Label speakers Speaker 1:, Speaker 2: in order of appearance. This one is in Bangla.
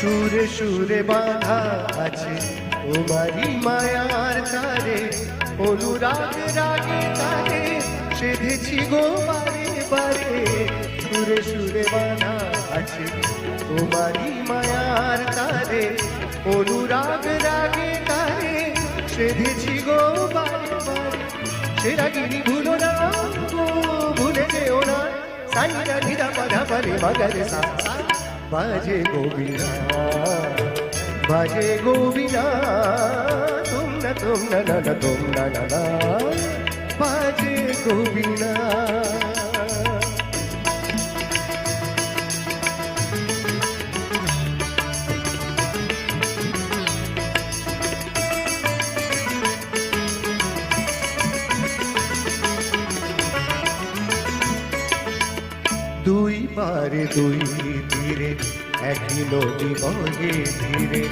Speaker 1: সুরে সুরে বাধা আছে। তোমারই মায়ার তারে, অনুরাগ রাগে তারে, সেধেছি গো বারে বারে। সুরে সুরে বাধা আছে। তোমারই মায়ার তারে, অনুরাগ রাগে তারে, সেধেছি গো বারে বারে। সে ভুলো না ভুলে যেও না। সাইরা নিরা পাধা পারে মগর সা সা। বাজে গোবিনা বাজে গোবিনা তুম না তুম না না না তুম না না দুই পারে দুই তীরে একই নদী বহে ধীরে